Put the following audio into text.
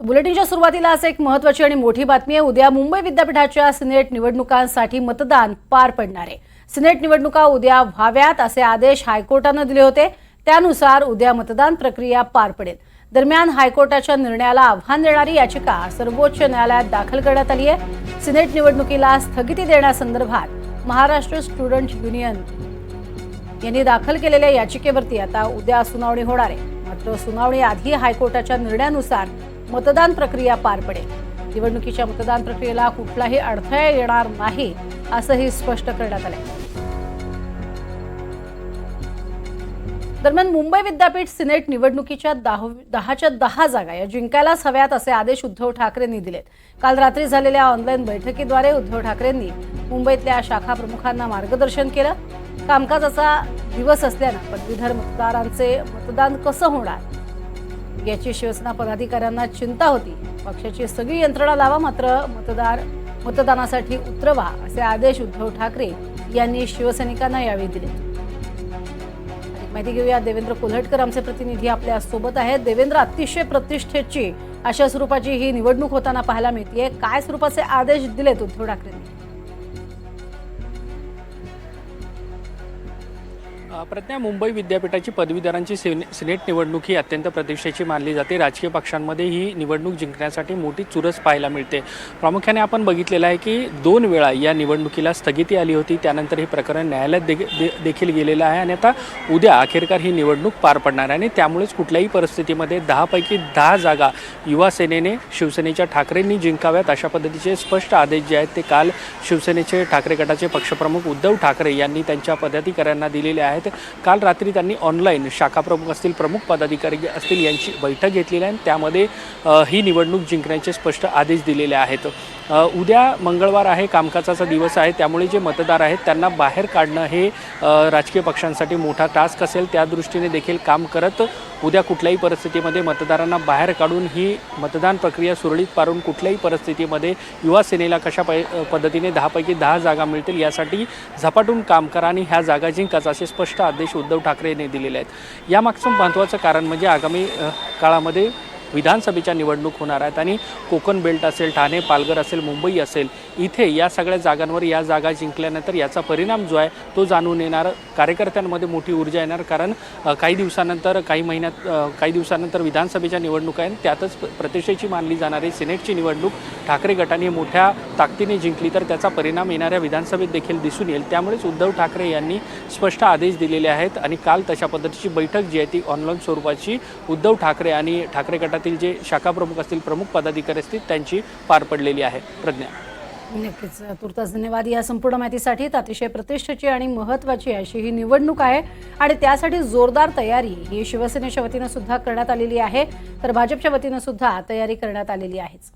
बुलेटिनच्या सुरुवातीला असं एक महत्वाची आणि मोठी बातमी आहे. उद्या मुंबई विद्यापीठाच्या सिनेट निवडणुकांसाठी मतदान पार पडणार आहे. सिनेट निवडणुका उद्या व्हाव्यात असे आदेश हायकोर्टानं दिले होते. त्यानुसार उद्या मतदान प्रक्रिया पार पडेल. दरम्यान हायकोर्टाच्या निर्णयाला आव्हान देणारी याचिका सर्वोच्च न्यायालयात दाखल करण्यात आली आहे. सिनेट निवडणुकीला स्थगिती देण्यासंदर्भात महाराष्ट्र स्टुडंट युनियन यांनी दाखल केलेल्या याचिकेवरती आता उद्या सुनावणी होणार आहे. मात्र सुनावणी आधी हायकोर्टाच्या निर्णयानुसार मतदान प्रक्रिया पार पडेल. निवडणुकीच्या मतदान प्रक्रियेला कुठलाही अडथळा येणार नाही असंही स्पष्ट करण्यात आलंय. दरम्यान मुंबई विद्यापीठ सिनेट निवडणुकीच्या दहा दहाच्या दहा जागा या जिंकायलाच हव्यात असे आदेश उद्धव ठाकरेंनी दिलेत. काल रात्री झालेल्या ऑनलाईन बैठकीद्वारे उद्धव ठाकरेंनी मुंबईतल्या शाखा प्रमुखांना मार्गदर्शन केलं. कामकाजाचा दिवस असल्यानं पदवीधर मतदारांचे मतदान कसं होणार? याची शिवसेना पदाधिकाऱ्यांना चिंता होती. पक्षाची सगळी यंत्रणा लावा मात्र मतदार मतदानासाठी उतरवा असे आदेश उद्धव ठाकरे यांनी शिवसैनिकांना यावेळी दिले. माहिती घेऊया. देवेंद्र कोल्हटकर आमचे प्रतिनिधी आपल्यासोबत आहेत. देवेंद्र अतिशय प्रतिष्ठेची अशा स्वरूपाची ही निवडणूक होताना पाहायला मिळते काय स्वरूपाचे आदेश दिलेत उद्धव ठाकरेंनी? प्रज्ञा मुंबई विद्यापीठाची पदवीधरांची सिनेट निवडणूक ही अत्यंत प्रतिष्ठेची मानली जाते. राजकीय पक्षांमध्ये ही निवडणूक जिंकण्यासाठी मोठी चुरस पाहायला मिळते. प्रामुख्याने आपण बघितलेलं आहे की दोन वेळा या निवडणुकीला स्थगिती आली होती. त्यानंतर हे प्रकरण न्यायालयात दे- दे- देखील गेलेलं आहे आणि आता उद्या अखेरकार ही निवडणूक पार पडणार आहे आणि त्यामुळेच कुठल्याही परिस्थितीमध्ये दहापैकी दहा जागा युवा सेनेने शिवसेनेच्या ठाकरेंनी जिंकाव्यात अशा पद्धतीचे स्पष्ट आदेश जे आहेत ते काल शिवसेनेचे ठाकरे गटाचे पक्षप्रमुख उद्धव ठाकरे यांनी त्यांच्या पदाधिकाऱ्यांना दिलेले आहेत. काल रात्री त्यांनी ऑनलाईन शाखा प्रमुख असतील प्रमुख पदाधिकारी असतील यांची बैठक घेतलेली आहे आणि त्यामध्ये ही निवडणूक जिंकण्याचे स्पष्ट आदेश दिलेले आहेत. उद्या मंगळवार आहे कामकाजाचा दिवस आहे त्यामुळे जे मतदार आहेत त्यांना बाहेर काढणं हे राजकीय पक्षांसाठी मोठा टास्क असेल. त्या दृष्टीने देखील काम करत उद्या कुठल्याही परिस्थितीमध्ये मतदारांना बाहेर काढून ही मतदान प्रक्रिया सुरळीत पारून कुठल्याही परिस्थितीमध्ये युवा सेनेला कशा पै पद्धतीने दहापैकी दहा जागा मिळतील यासाठी झपाटून काम करा आणि ह्या जागा जिंकाच असे स्पष्ट आदेश उद्धव ठाकरे यांनी दिलेले आहेत. यामागचं महत्त्वाचं कारण म्हणजे आगामी काळामध्ये विधानसभेच्या निवडणूक होणार आहेत आणि कोकण बेल्ट असेल ठाणे पालघर असेल मुंबई असेल इथे या सगळ्या जागांवर या जागा जिंकल्यानंतर याचा परिणाम जो आहे तो जाणून येणार. कार्यकर्त्यांमध्ये मोठी ऊर्जा येणार कारण काही दिवसानंतर काही महिन्यात काही दिवसानंतर विधानसभेच्या निवडणुका आहेत. त्यातच प्रतिष्ठेची मानली जाणारी सिनेटची निवडणूक ठाकरे गटाने मोठ्या ताकदीने जिंकली तर त्याचा परिणाम येणाऱ्या विधानसभेत देखील दिसून येईल. त्यामुळेच उद्धव ठाकरे यांनी स्पष्ट आदेश दिलेले आहेत आणि काल तशा पद्धतीची बैठक जी आहे ती ऑनलाईन स्वरूपाची उद्धव ठाकरे आणि ठाकरे गटातील जे शाखा प्रमुख असतील प्रमुख पदाधिकारी असतील त्यांची पार पडलेली आहे. प्रज्ञा. नक्कीच. तुर्तास धन्यवाद या संपूर्ण माहितीसाठी. अतिशय प्रतिष्ठेची आणि महत्वाची अशी ही निवडणूक आहे आणि त्यासाठी जोरदार तयारी ही शिवसेनेच्या वतीनं सुद्धा करण्यात आलेली आहे. तर भाजपच्या वतीनं सुद्धा तयारी करण्यात आलेली आहेच.